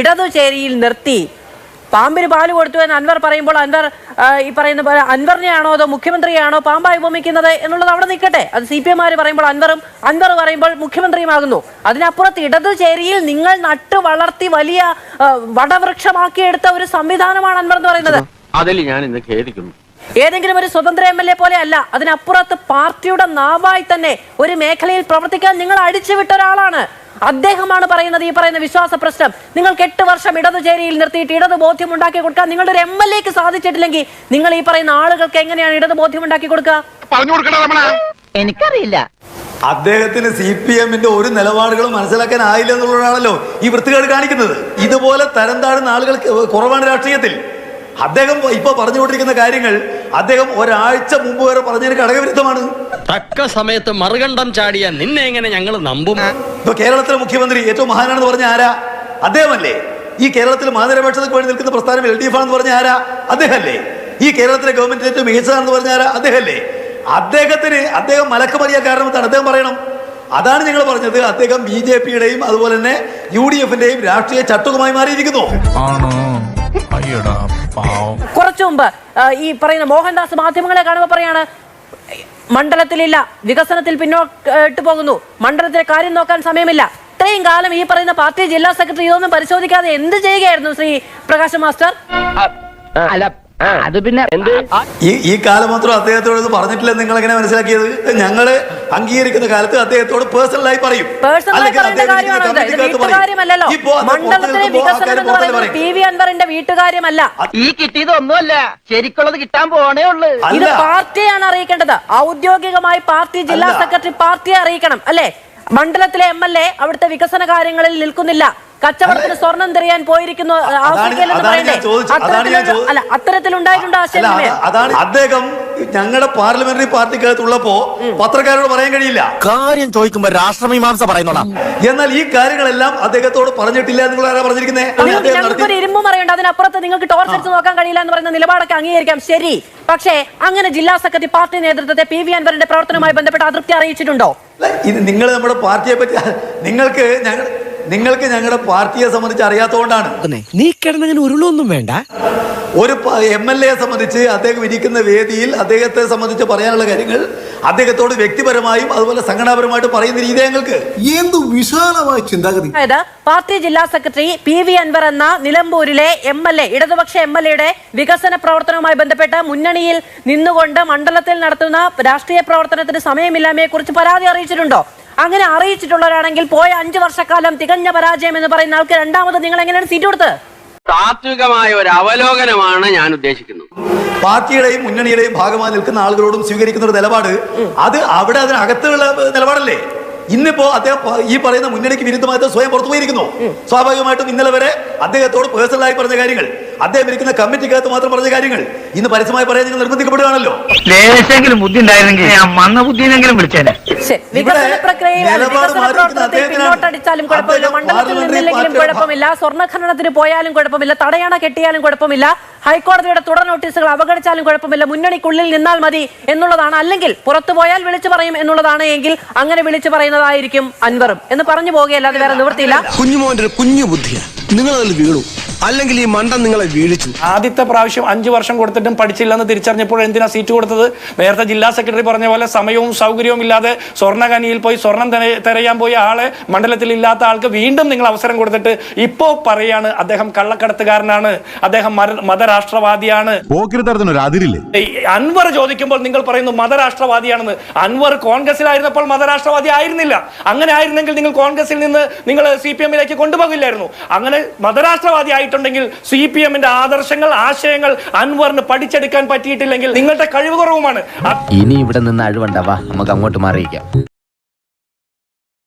ഇടതു ചേരിയിൽ നിർത്തി. പാമ്പിന് പാൽ കൊടുത്തു എന്ന് അൻവർ പറയുമ്പോൾ അൻവർ ഈ പറയുന്ന പോലെ അൻവറിനെയാണോ അതോ മുഖ്യമന്ത്രിയാണോ പാമ്പായി ഉപമിക്കുന്നത് എന്നുള്ളത് അവിടെ നിൽക്കട്ടെ. അത് സി പി എമാര് പറയുമ്പോൾ അൻവറും അൻവർ പറയുമ്പോൾ മുഖ്യമന്ത്രിയുമാകുന്നു. അതിനപ്പുറത്ത് ഇടതുചേരിയിൽ നിങ്ങൾ നട്ടു വളർത്തി വലിയ വടവൃക്ഷമാക്കി വടവൃക്ഷമാക്കിയെടുത്ത ഒരു സംവിധാനമാണ് അൻവർ എന്ന് പറയുന്നത്. അതിൽ ഞാൻ ഇന്ന് ഖേദിക്കുന്നു. ഏതെങ്കിലും ഒരു സ്വതന്ത്ര എം എൽ എ പോലെ അല്ല അതിനപ്പുറത്ത് പാർട്ടിയുടെ നാവായി തന്നെ ഒരു മേഖലയിൽ പ്രവർത്തിക്കാൻ നിങ്ങൾ അടിച്ചുവിട്ട ഒരാളാണ്. അദ്ദേഹമാണ് പറയുന്നത് ഈ പറയുന്ന വിശ്വാസ പ്രശ്നം. നിങ്ങൾക്ക് എട്ട് വർഷം ഇടതു ചേരിയിൽ നിർത്തിയിട്ട് ഇടത് ബോധ്യം ഉണ്ടാക്കി കൊടുക്കാൻ നിങ്ങളുടെ ഒരു എം എൽ എക്ക് സാധിച്ചിട്ടില്ലെങ്കിൽ നിങ്ങൾ ഈ പറയുന്ന ആളുകൾക്ക് എങ്ങനെയാണ് ഇടത് ബോധ്യം ഉണ്ടാക്കി കൊടുക്കുക? പറഞ്ഞു കൊടുക്കണ രമണ. എനിക്കറിയില്ല. അദ്ദേഹത്തിന് സി പി എമ്മിന്റെ ഒരു നിലപാടുകളും മനസ്സിലാക്കാൻ ആയില്ല എന്നുള്ളതാണല്ലോ ഈ വൃത്തികേട് കാണിക്കുന്നത്. ഇതുപോലെ തരം താഴ്ന്ന ആളുകൾ കുറവാണ് രാഷ്ട്രീയത്തിൽ. അദ്ദേഹം ഇപ്പൊ പറഞ്ഞുകൊണ്ടിരിക്കുന്ന കാര്യങ്ങൾ അദ്ദേഹം ഒരാഴ്ച മുമ്പ് വരെ പറഞ്ഞതിന് ഘടകവിരുദ്ധമാണ്. തക്ക സമയത്ത് മറുകണ്ഠം ചാടിയ നിന്നെ എങ്ങനെ ഞങ്ങൾ നമ്പും? ഇപ്പൊ കേരളത്തിലെ മുഖ്യമന്ത്രി ഏറ്റവും മഹാനാണെന്ന് പറഞ്ഞ ആരാ? അദ്ദേഹമല്ലേ. ഈ കേരളത്തിൽ മാതൃപക്ഷതയ്ക്ക് വേണ്ടി നിൽക്കുന്ന പ്രസ്ഥാനം എൽ ഡി എഫ് ആണെന്ന് പറഞ്ഞ ആരാ? അദ്ദേഹമല്ലേ ഈ കേരളത്തിലെ ഗവൺമെന്റ് ഏറ്റവും മികച്ചതാണെന്ന് പറഞ്ഞ ആരാ? അദ്ദേഹമല്ലേ അദ്ദേഹത്തിന് അദ്ദേഹം മലക്കുമറിയ കാരണമെന്നാണ് അദ്ദേഹം പറയണം. അതാണ് ഞങ്ങൾ പറഞ്ഞത്. അദ്ദേഹം ബി ജെ പിയുടെയും അതുപോലെ തന്നെ യു ഡി എഫിന്റെയും രാഷ്ട്രീയ ചട്ടുകമായി മാറിയിരിക്കുന്നു. ആണോ? അയ്യടാ പാവം. കുറച്ചു മുമ്പ് ഈ പറയുന്ന മോഹൻദാസ് മാധ്യമങ്ങളെ കാണുമ്പോൾ പറയാണ് മണ്ഡലത്തിലില്ല. വികസനത്തിൽ പിന്നോട്ട് പോകുന്നു. മണ്ഡലത്തിലെ കാര്യം നോക്കാൻ സമയമില്ല. ഇത്രയും കാലം ഈ പറയുന്ന പാർട്ടി ജില്ലാ സെക്രട്ടറി ഇതൊന്നും പരിശോധിക്കാതെ എന്ത് ചെയ്യുകയായിരുന്നു ശ്രീ പ്രകാശ് മാസ്റ്റർ? അത് പിന്നെ എന്ത്? ഈ ഈ കാലം മാത്രം അദ്ദേഹത്തോട് പറഞ്ഞിട്ടില്ല നിങ്ങൾ എങ്ങനെ മനസ്സിലാക്കിയത്? ഞങ്ങൾ അംഗീകരിക്കുന്ന കാലത്ത് അദ്ദേഹത്തോട് പേഴ്സണലായി പറയും. മണ്ഡലത്തിലെ വികസനം എന്ന് പറയുന്നത് പറയും. പി വി അൻവറിന്റെ വീട്ടുകാര്യമല്ല. ഈ കിട്ടിയതൊന്നുമല്ല. ശരിക്കുള്ളത് കിട്ടാൻ പോണേ ഉള്ളു. ഇത് പാർട്ടിയാണ് അറിയിക്കേണ്ടത്. ഔദ്യോഗികമായി പാർട്ടി ജില്ലാ സെക്രട്ടറി പാർട്ടിയെ അറിയിക്കണം അല്ലെ? മണ്ഡലത്തിലെ എം എൽ എ അവിടുത്തെ വികസന കാര്യങ്ങളിൽ നിൽക്കുന്നില്ല. കച്ചവടത്തിന് സ്വർണം തെറിയാൻ പോയിരിക്കുന്നു അല്ല അത്തരത്തിലുണ്ടായിട്ടുണ്ട് ആശയവിനിമയം അദ്ദേഹം ഞങ്ങളുടെ പാർലമെന്ററി പാർട്ടിക്കകത്തുള്ളപ്പോ പത്രക്കാരോട് പറയാൻ കഴിയില്ല. കാര്യം ചോദിക്കുമ്പോ രാഷ്ട്രമീമാംസ പറയുന്നോടാ. എന്നാൽ ഈ കാര്യങ്ങളെല്ലാം അദ്ദേഹത്തോട് പറഞ്ഞിട്ടില്ല എന്നുള്ള പറഞ്ഞിരിക്കുന്നത് ഇരുമ്പ് പറയണ്ട അതിനപ്പുറത്ത് നിങ്ങൾക്ക് ടോർച്ച് അടിച്ച് നോക്കാൻ കഴിയില്ല എന്ന് പറയുന്ന നിലപാടൊക്കെ അംഗീകരിക്കാം. ശരി. പക്ഷേ അങ്ങനെ ജില്ലാ സെക്രട്ടറി പാർട്ടി നേതൃത്വത്തെ പി വി അൻവറിന്റെ പ്രവർത്തനവുമായി ബന്ധപ്പെട്ട് അതൃപ്തി അറിയിച്ചിട്ടുണ്ടോ? ഇത് നിങ്ങൾ നമ്മുടെ പാർട്ടിയെ പറ്റി നിങ്ങൾക്ക് ഞങ്ങൾ നിങ്ങൾക്ക് ഞങ്ങളുടെ പാർട്ടിയെ സംബന്ധിച്ച് അറിയാത്തതുകൊണ്ടാണ്. നീ കിടന്നങ്ങനെ ഉരുളൊന്നും വേണ്ട. ഒരു എം എൽ എയെ സംബന്ധിച്ച് അദ്ദേഹം ഇരിക്കുന്ന വേദിയിൽ അദ്ദേഹത്തെ സംബന്ധിച്ച് പറയാനുള്ള കാര്യങ്ങൾ അദ്ദേഹത്തോട് വ്യക്തിപരമായും അതുപോലെ സംഘടനാപരമായിട്ട് പറയുന്ന രീതി ഞങ്ങൾക്ക്. എന്ത് വിശാലമായ ചിന്താഗതി. അതായത് പാർട്ടി ജില്ലാ സെക്രട്ടറി പി വി അൻവർ എന്ന നിലമ്പൂരിലെ എം എൽ എ ഇടതുപക്ഷ എം എൽ എയുടെ വികസന പ്രവർത്തനവുമായി ബന്ധപ്പെട്ട് മുന്നണിയിൽ നിന്നുകൊണ്ട് മണ്ഡലത്തിൽ നടത്തുന്ന രാഷ്ട്രീയ പ്രവർത്തനത്തിന് സമയമില്ലായ്മയെ കുറിച്ച് പരാതി അറിയിച്ചിട്ടുണ്ടോ? അങ്ങനെ അറിയിച്ചിട്ടുള്ളവരാണെങ്കിൽ പോയ അഞ്ചു വർഷക്കാലം തികഞ്ഞ പരാജയം എന്ന് പറയുന്ന ആൾക്ക് രണ്ടാമത് നിങ്ങൾ എങ്ങനെയാണ് സീറ്റ് കൊടുത്ത്? താത്വികമായ ഒരു അവലോകനമാണ് ഞാൻ ഉദ്ദേശിക്കുന്നത് പാർട്ടിയുടെയും മുന്നണിയുടെയും ഭാഗമായി നിൽക്കുന്ന ആളുകളോടും സ്വീകരിക്കുന്ന ഒരു നിലപാട് അത് അവിടെ അതിനകത്തുള്ള നിലപാടല്ലേ? ഇന്നിപ്പോ അദ്ദേഹം ഈ പറയുന്ന മുന്നണിക്ക് വിരുദ്ധമായിട്ട് സ്വയം പുറത്തു പോയിരിക്കുന്നു സ്വാഭാവികമായിട്ടും ഇന്നലെ വരെ അദ്ദേഹത്തോട് പേഴ്സണലായി പറഞ്ഞ കാര്യങ്ങൾ. അദ്ദേഹം ഇരിക്കുന്ന കമ്മിറ്റിക്കകത്ത് മാത്രം പറഞ്ഞ കാര്യങ്ങൾ. ഇന്ന് പരസ്യമായി പറയാൻ നിങ്ങൾ നിർബന്ധിക്കപ്പെടുകയാണല്ലോ. ലേശെങ്കിലും ബുദ്ധി ഉണ്ടായിരുന്നെങ്കിൽ ഞാൻ മന്ന വിളിച്ചേനെ. വികസന പ്രക്രിയയിൽ വികസന പ്രവർത്തനത്തിൽ. പിന്നോട്ടടിച്ചാലും കുഴപ്പമില്ല. മണ്ഡലത്തിൽ നിന്നില്ലെങ്കിലും കുഴപ്പമില്ല കുഴപ്പമില്ല. സ്വർണഖനനത്തിന് പോയാലും കുഴപ്പമില്ല. തടയണ കെട്ടിയാലും കുഴപ്പമില്ല. ഹൈക്കോടതിയുടെ തുടർ നോട്ടീസുകൾ അവഗണിച്ചാലും കുഴപ്പമില്ല. മുന്നണിക്കുള്ളിൽ നിന്നാൽ മതി എന്നുള്ളതാണ്. അല്ലെങ്കിൽ പുറത്തു പോയാൽ വിളിച്ചു പറയും എന്നുള്ളതാണ് എങ്കിൽ അങ്ങനെ വിളിച്ചു പറയുന്നതായിരിക്കും അൻവറും. എന്ന് പറഞ്ഞു പോകുകയല്ലാതെ വേറെ നിവൃത്തിയില്ല. കുഞ്ഞുമോന്റെ ഒരു കുഞ്ഞു ബുദ്ധിയാണ് നിങ്ങൾ അതിൽ വീണു. അല്ലെങ്കിൽ ഈ മണ്ടൻ നിങ്ങളെ വീഴിച്ചു. ആദ്യത്തെ പ്രാവശ്യം അഞ്ചു വർഷം കൊടുത്തിട്ടും പഠിച്ചില്ലെന്ന് തിരിച്ചറിഞ്ഞപ്പോൾ എന്തിനാ സീറ്റ് കൊടുത്തത്? നേരത്തെ ജില്ലാ സെക്രട്ടറി പറഞ്ഞ പോലെ സമയവും സൗകര്യവും ഇല്ലാതെ സ്വർണഖനിയിൽ പോയി സ്വർണം തെര- തിരയാൻ പോയ ആളെ മണ്ഡലത്തിൽ ഇല്ലാത്ത ആൾക്ക് വീണ്ടും നിങ്ങൾ അവസരം കൊടുത്തിട്ട് ഇപ്പോ പറയാണ് അദ്ദേഹം കള്ളക്കടത്തുകാരനാണ് അദ്ദേഹം മതരാഷ്ട്രവാദിയാണ്. അൻവർ ചോദിക്കുമ്പോൾ നിങ്ങൾ പറയുന്നു മതരാഷ്ട്രവാദിയാണെന്ന്. അൻവർ കോൺഗ്രസിലായിരുന്നപ്പോൾ മതരാഷ്ട്രവാദി ആയിരുന്നില്ല. അങ്ങനെ ആയിരുന്നെങ്കിൽ നിങ്ങൾ കോൺഗ്രസിൽ നിന്ന് നിങ്ങൾ സി പി എമ്മിലേക്ക് കൊണ്ടുപോകില്ലായിരുന്നു. അങ്ങനെ മതരാഷ്ട്രവാദി ആയിട്ടുണ്ടെങ്കിൽ സി പി എമ്മിന്റെ ആദർശങ്ങൾ ആശയങ്ങൾ അൻവറിന് പഠിച്ചെടുക്കാൻ പറ്റിയിട്ടില്ലെങ്കിൽ നിങ്ങളുടെ കഴിവ് കുറവുമാണ് ഇനി ഇവിടെ നിന്ന് അഴിവുണ്ടാവാ നമുക്ക് അങ്ങോട്ട് മാറിയിക്കാം